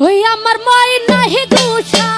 ওই আমার মই নাহি দুষা।